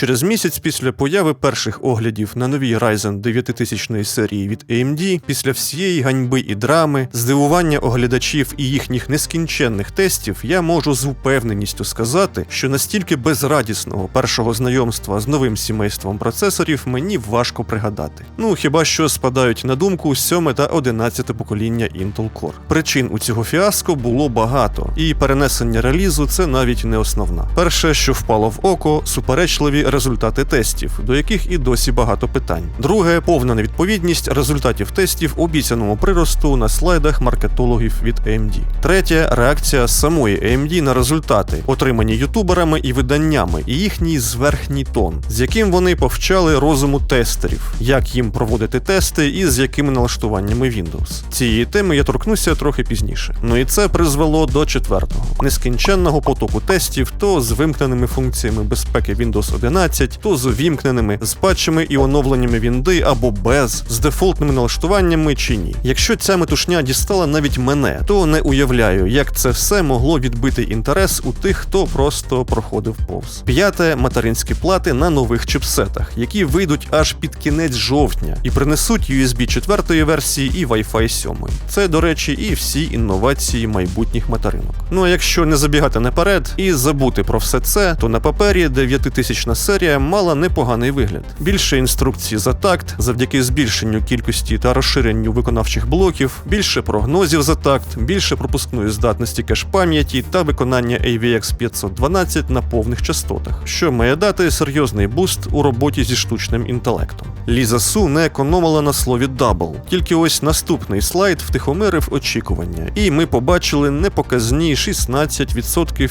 Через місяць після появи перших оглядів на новій Ryzen 9000 серії від AMD, після всієї ганьби і драми, здивування оглядачів і їхніх нескінченних тестів, я можу з упевненістю сказати, що настільки безрадісного першого знайомства з новим сімейством процесорів мені важко пригадати. Ну хіба що спадають на думку 7 та 11 покоління Intel Core. Причин у цього фіаско було багато, і перенесення релізу це навіть не основна. Перше, що впало в око, суперечливі результати тестів, до яких і досі багато питань. Друге, повна невідповідність результатів тестів обіцяному приросту на слайдах маркетологів від AMD. Третє реакція самої AMD на результати, отримані ютуберами і виданнями, і їхній зверхній тон, з яким вони повчали розуму тестерів, як їм проводити тести і з якими налаштуваннями Windows. Цієї теми я торкнуся трохи пізніше. Ну і це призвело до четвертого нескінченного потоку тестів, то з вимкненими функціями безпеки Windows 11, то з увімкненими, з патчами і оновленнями Вінди або без, з дефолтними налаштуваннями чи ні. Якщо ця метушня дістала навіть мене, то не уявляю, як це все могло відбити інтерес у тих, хто просто проходив повз. П'яте материнські плати на нових чипсетах, які вийдуть аж під кінець жовтня і принесуть USB 4 версії і Wi-Fi 7. Це, до речі, і всі інновації майбутніх материнок. Ну а якщо не забігати наперед і забути про все це, то на папері 9000 серія мала непоганий вигляд. Більше інструкцій за такт завдяки збільшенню кількості та розширенню виконавчих блоків, більше прогнозів за такт, більше пропускної здатності кеш пам'яті та виконання AVX 512 на повних частотах, що має дати серйозний буст у роботі зі штучним інтелектом. Ліза Су не економила на слові дабл, тільки ось наступний слайд втихомирив очікування, і ми побачили непоказні 16%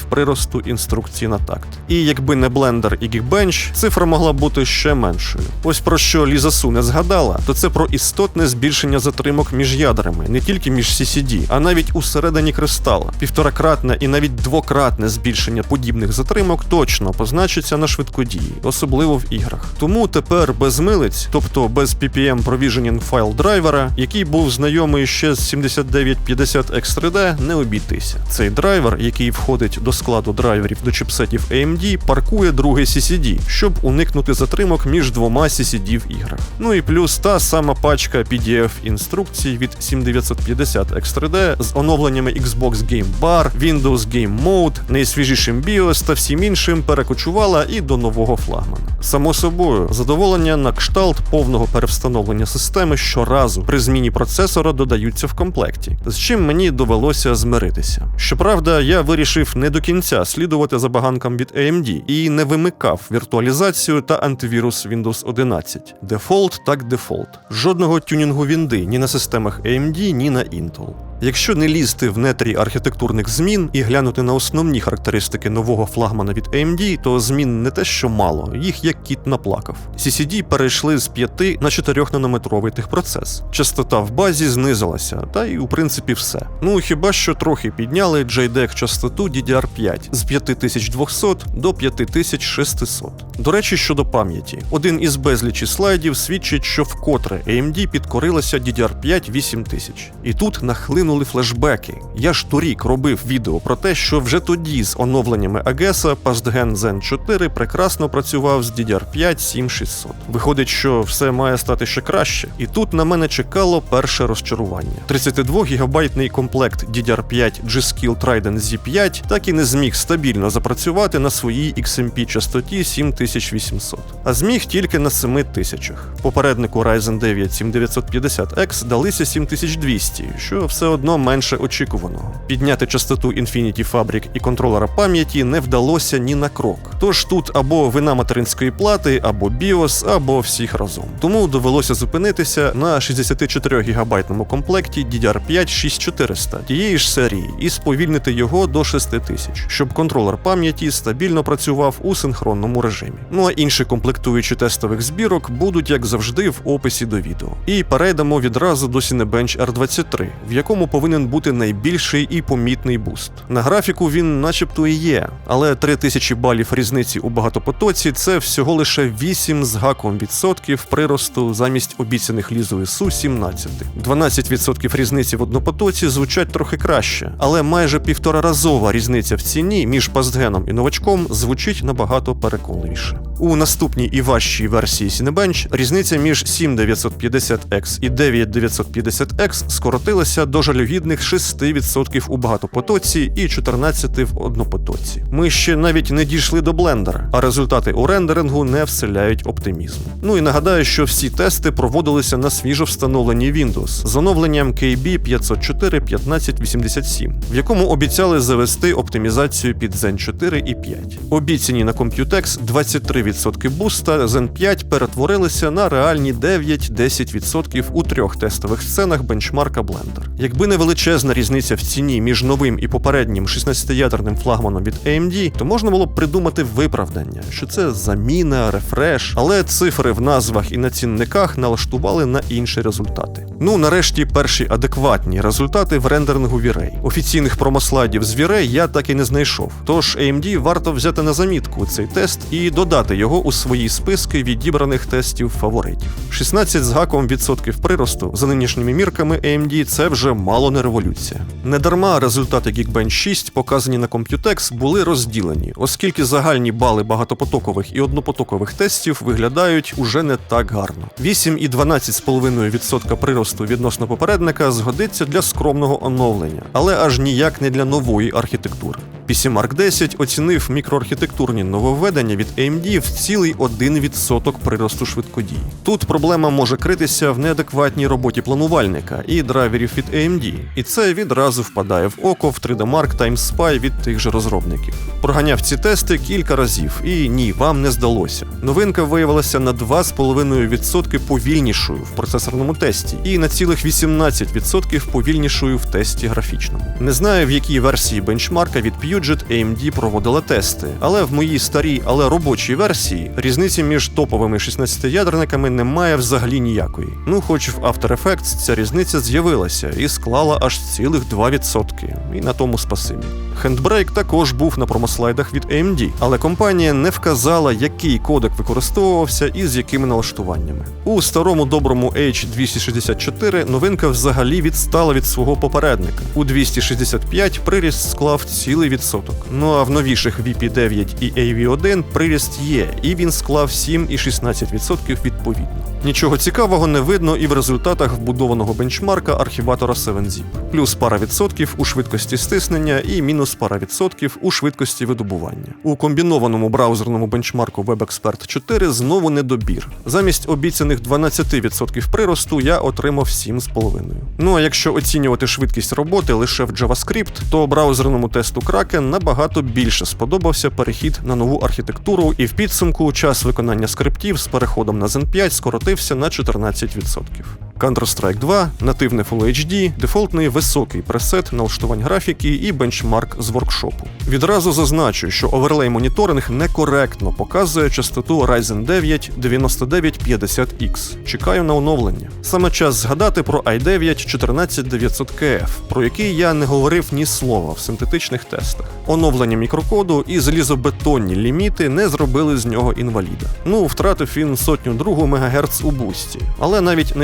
приросту інструкцій на такт. І якби не Blender і Geekbench, цифра могла бути ще меншою. Ось про що Ліза Су не згадала, то це про істотне збільшення затримок між ядрами, не тільки між CCD, а навіть усередині кристала. Півторакратне і навіть двократне збільшення подібних затримок точно позначиться на швидкодії, особливо в іграх. Тому тепер без милиць, тобто без PPM Provisioning файл драйвера, який був знайомий ще з 7950 X3D, не обійтися. Цей драйвер, який входить до складу драйверів до чипсетів AMD, паркує другий CCD, щоб уникнути затримок між двома CCD в іграх. Ну і плюс та сама пачка PDF інструкцій від 7950 X3D з оновленнями Xbox Game Bar, Windows Game Mode, найсвіжішим BIOS та всім іншим перекочувала і до нового флагмана. Само собою, задоволення на кшталт повного перевстановлення системи щоразу при зміні процесора додаються в комплекті, з чим мені довелося змиритися. Щоправда, я вирішив не до кінця слідувати забаганкам від AMD і не вимикав віртуалізацію та антивірус Windows 11. Дефолт так дефолт. Жодного тюнінгу вінди ні на системах AMD, ні на Intel. Якщо не лізти в нетрі архітектурних змін і глянути на основні характеристики нового флагмана від AMD, то змін не те, що мало, їх як кіт наплакав. CCD перейшли з 5 на 4 нанометровий техпроцес. Частота в базі знизилася, та й у принципі все. Ну хіба що трохи підняли JDEC частоту DDR5 з 5200 до 5600. До речі, щодо пам'яті, один із безлічі слайдів свідчить, що вкотре AMD підкорилася DDR5 8000. І тут нахлинули флешбеки. Я ж торік робив відео про те, що вже тоді з оновленнями AGESA PastGen Zen 4 прекрасно працював з DDR5 7600. Виходить, що все має стати ще краще. І тут на мене чекало перше розчарування. 32 гігабайтний комплект DDR5 G-Skill Trident Z5 так і не зміг стабільно запрацювати на своїй XMP частоті 7800, а зміг тільки на 7000. Попереднику Ryzen 9 7950X далися 7200, що все одно менше очікуваного. Підняти частоту Infinity Fabric і контролера пам'яті не вдалося ні на крок. Тож тут або вина материнської плати, або BIOS, або всіх разом. Тому довелося зупинитися на 64 гігабайтному комплекті DDR5 6400 тієї ж серії і сповільнити його до 6000, щоб контролер пам'яті стабільно працював у синхронному режимі. Ну а інші комплектуючі тестових збірок будуть, як завжди, в описі до відео. І перейдемо відразу до Cinebench R23, в якому повинен бути найбільший і помітний буст. На графіку він, начебто, і є, але 3000 балів різниці у багатопотоці це всього лише 8 з гаком відсотків приросту замість обіцяних лізою Су 17. 12% різниці в однопотоці звучать трохи краще, але майже півтораразова різниця в ціні між пастгеном і новачком звучить набагато переконливіше. У наступній і важчій версії Cinebench різниця між 7950X і 9950X скоротилася до жалюгідних 6% у багатопотоці і 14% в однопотоці. Ми ще навіть не дійшли до блендера, а результати у рендерингу не вселяють оптимізму. Ну і нагадаю, що всі тести проводилися на свіжо встановленій Windows з оновленням KB 504 1587, в якому обіцяли завести оптимізацію під Zen 4 і 5. Обіцяні на Computex 23% буста Zen 5 перетворилися на реальні 9-10% у трьох тестових сценах бенчмарка Blender. Якби не величезна різниця в ціні між новим і попереднім 16-ядерним флагманом від AMD, то можна було б придумати виправдання, що це заміна, рефреш, але цифри в назвах і на цінниках налаштували на інші результати. Ну, нарешті, перші адекватні результати в рендерингу V-Ray. Офіційних промослайдів з V-Ray я так і не знайшов. Тож AMD варто взяти на замітку цей тест і додати його у свої списки відібраних тестів фаворитів. 16 з гаком відсотків приросту за нинішніми мірками AMD це вже мало не революція. Недарма результати Geekbench 6, показані на Computex, були розділені, оскільки загальні бали багатопотокових і однопотокових тестів виглядають уже не так гарно. 8 і 12,5% приросту відносно попередника згодиться для скромного оновлення, але аж ніяк не для нової архітектури. PC Mark 10 оцінив мікроархітектурні нововведення від AMD в цілий 1% приросту швидкодій. Тут проблема може критися в неадекватній роботі планувальника і драйверів від AMD, і це відразу впадає в око в 3D Mark Time Spy від тих же розробників. Проганяв ці тести кілька разів, і ні, вам не здалося. Новинка виявилася на 2,5% повільнішою в процесорному тесті і на цілих 18% повільнішою в тесті графічному. Не знаю, в якій версії бенчмарка від Puget AMD проводила тести, але в моїй старій, але робочій версії різниці між топовими 16-ядерниками немає взагалі ніякої. Ну, хоч в After Effects ця різниця з'явилася і склала аж цілих 2%. І на тому спасибі. Handbrake також був на промослайдах від AMD, але компанія не вказала, який кодек використовувався і з якими налаштуваннями. У старому доброму H264 новинка взагалі відстала від свого попередника. У 265 приріст склав цілий відсоток. Ну а в новіших VP9 і AV1 приріст є, і він склав 7 і 16% відповідно. Нічого цікавого не видно і в результатах вбудованого бенчмарка архіватора 7-Zip. Плюс пара відсотків у швидкості стиснення і мінус пара відсотків у швидкості видобування. У комбінованому браузерному бенчмарку WebExpert 4 знову недобір. Замість обіцяних 12% приросту я отримав 7,5%. Ну а якщо оцінювати швидкість роботи лише в JavaScript, то браузерному тесту Kraken набагато більше сподобався перехід на нову архітектуру, і в підсумку час виконання скриптів з переходом на Zen 5 скоротився на 14%. Counter-Strike 2, нативне Full HD, дефолтний високий пресет налаштувань графіки і бенчмарк з воркшопу. Відразу зазначу, що оверлей моніторинг некоректно показує частоту Ryzen 9 9950X. Чекаю на оновлення. Саме час згадати про i9 14900KF, про який я не говорив ні слова в синтетичних тестах. Оновлення мікрокоду і залізобетонні ліміти не зробили з нього інваліда. Ну, втратив він сотню другу МГц у бусті, але навіть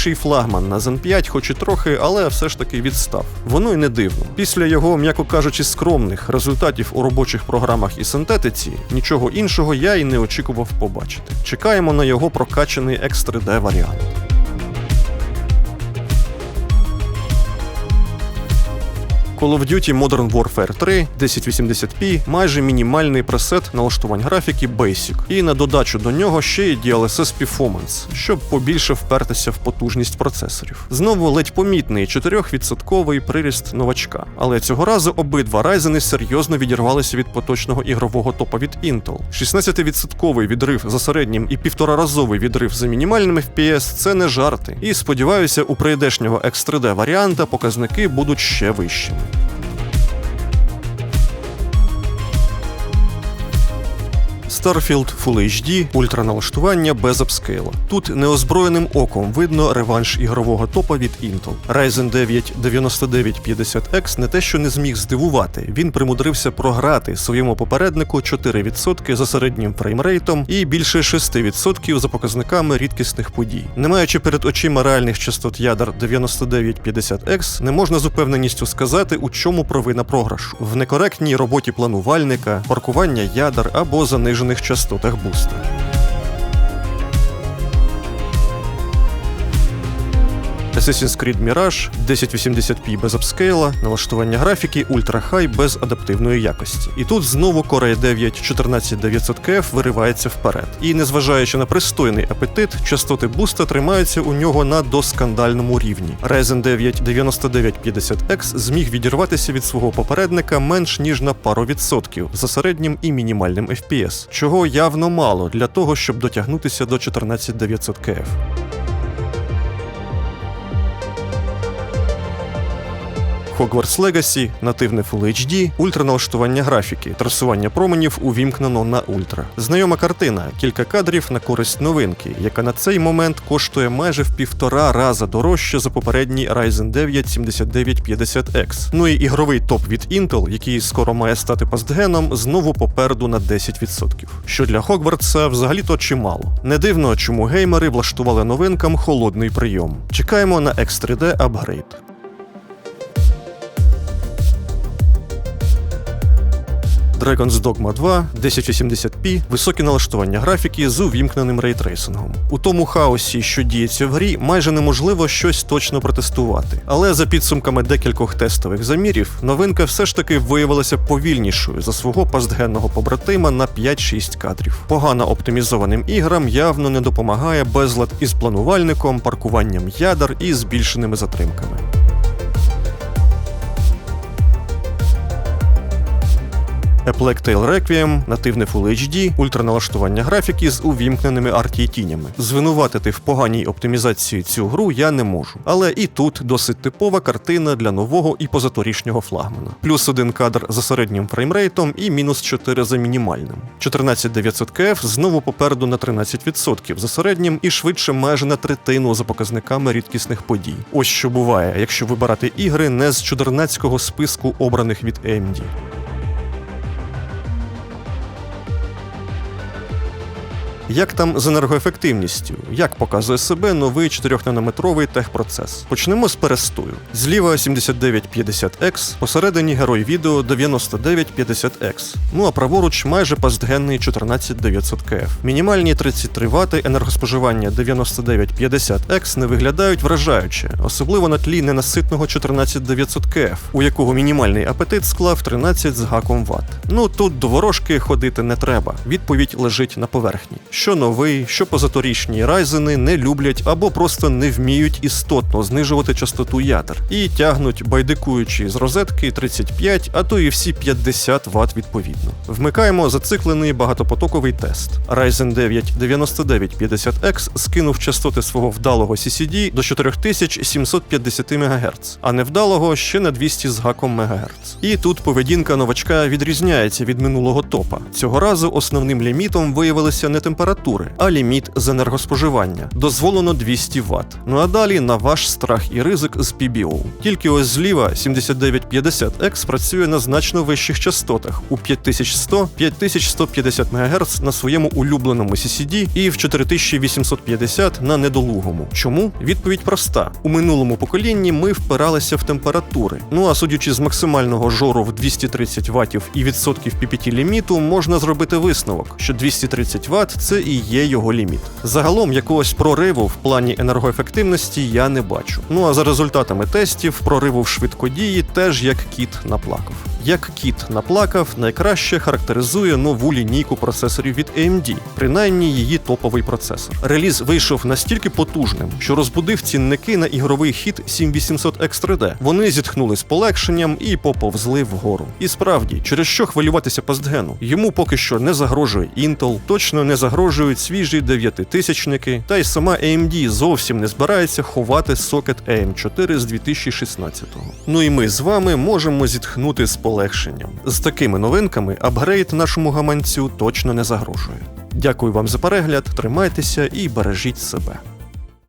найсвіжіший флагман на Zen 5, хоч і трохи, але все ж таки відстав. Воно й не дивно. Після його, м'яко кажучи, скромних результатів у робочих програмах і синтетиці, нічого іншого я й не очікував побачити. Чекаємо на його прокачаний X3D варіант. Call of Duty Modern Warfare 3 1080p майже мінімальний пресет налаштувань графіки Basic, і на додачу до нього ще й DLSS Performance, щоб побільше впертися в потужність процесорів. Знову ледь помітний 4% приріст новачка, але цього разу обидва Ryzen серйозно відірвалися від поточного ігрового топа від Intel. 16% відрив за середнім і півтораразовий відрив за мінімальним FPS – це не жарти. І сподіваюся, у прийдешнього X3D варіанта показники будуть ще вищими. Starfield Full HD, ультраналаштування без апскейла. Тут неозброєним оком видно реванш ігрового топа від Intel. Ryzen 9 9950X не те, що не зміг здивувати, він примудрився програти своєму попереднику 4% за середнім фреймрейтом і більше 6% за показниками рідкісних подій. Не маючи перед очима реальних частот ядер 9950X, не можна з упевненістю сказати, у чому провина програшу в некоректній роботі планувальника, паркування ядер або занижених підвищених частотах буста. Assassin's Creed Mirage 1080p без апскейла, налаштування графіки High без адаптивної якості. І тут знову Core i 9 14900KF виривається вперед. І незважаючи на пристойний апетит, частоти буста тримаються у нього на доскандальному рівні. Ryzen 9 9950X зміг відірватися від свого попередника менш ніж на пару відсотків за середнім і мінімальним FPS, чого явно мало для того, щоб дотягнутися до 14900KF. Hogwarts Legacy, нативне Full HD, ультраналаштування графіки, трасування променів увімкнено на ультра. Знайома картина, кілька кадрів на користь новинки, яка на цей момент коштує майже в півтора раза дорожче за попередній Ryzen 9 7950X. Ну і ігровий топ від Intel, який скоро має стати пастгеном, знову попереду на 10%. Що для Хогвартса взагалі-то чимало. Не дивно, чому геймери влаштували новинкам холодний прийом. Чекаємо на X3D апгрейд. Dragon's Dogma 2, 1080p, високі налаштування графіки з увімкненим рейтрейсингом. У тому хаосі, що діється в грі, майже неможливо щось точно протестувати. Але за підсумками декількох тестових замірів, новинка все ж таки виявилася повільнішою за свого пастгенного побратима на 5-6 кадрів. Погано оптимізованим іграм явно не допомагає безлад із планувальником, паркуванням ядер і збільшеними затримками. A Plague Tale Requiem, нативне Full HD, ультраналаштування графіки з увімкненими RT тінями. Звинуватити в поганій оптимізації цю гру я не можу. Але і тут досить типова картина для нового і позаторішнього флагмана. Плюс один кадр за середнім фреймрейтом і мінус 4 за мінімальним. 14900KF знову попереду на 13% за середнім і швидше майже на третину за показниками рідкісних подій. Ось що буває, якщо вибирати ігри не з чудернацького списку обраних від AMD. Як там з енергоефективністю? Як показує себе новий 4-нанометровий техпроцес? Почнемо з перестою. Зліва 7950X, посередині герой відео 9950X. Ну а праворуч майже пастгенний 14900KF. Мінімальні 33 Вт енергоспоживання 9950X не виглядають вражаюче, особливо на тлі ненаситного 14900KF, у якого мінімальний апетит склав 13 з гаком Вт. Ну тут до ворожки ходити не треба. Відповідь лежить на поверхні що новий, що позаторічні райзени не люблять або просто не вміють істотно знижувати частоту ядер і тягнуть, байдикуючи з розетки 35, а то і всі 50 Вт відповідно. Вмикаємо зациклений багатопотоковий тест. Ryzen 9 9950X скинув частоти свого вдалого CCD до 4750 МГц, а невдалого ще на 200 з гаком МГц. І тут поведінка новачка відрізняється від минулого топа. Цього разу основним лімітом виявилися не температура температури, а ліміт з енергоспоживання. Дозволено 200 Вт. Ну а далі на ваш страх і ризик з PBO. Тільки ось зліва 7950X працює на значно вищих частотах у 5100-5150 МГц на своєму улюбленому CCD і в 4850 на недолугому. Чому? Відповідь проста: у минулому поколінні ми впиралися в температури. Ну а судячи з максимального жору в 230 Вт і відсотків PPT ліміту, можна зробити висновок, що 230 Вт це і є його ліміт. Загалом якогось прориву в плані енергоефективності я не бачу. Ну а за результатами тестів, прориву в швидкодії теж як кіт наплакав. Як кіт наплакав, найкраще характеризує нову лінійку процесорів від AMD, принаймні її топовий процесор. Реліз вийшов настільки потужним, що розбудив цінники на ігровий хіт 7800 X 3D. Вони зітхнули з полегшенням і поповзли вгору. І справді, через що хвилюватися постгену? Йому поки що не загрожує Intel, точно не загрожують свіжі дев'ятитисячники, та й сама AMD зовсім не збирається ховати сокет AM4 з 2016-го. Ну і ми з вами можемо зітхнути з полегшенням. З такими новинками апгрейд нашому гаманцю точно не загрожує. Дякую вам за перегляд, тримайтеся і бережіть себе.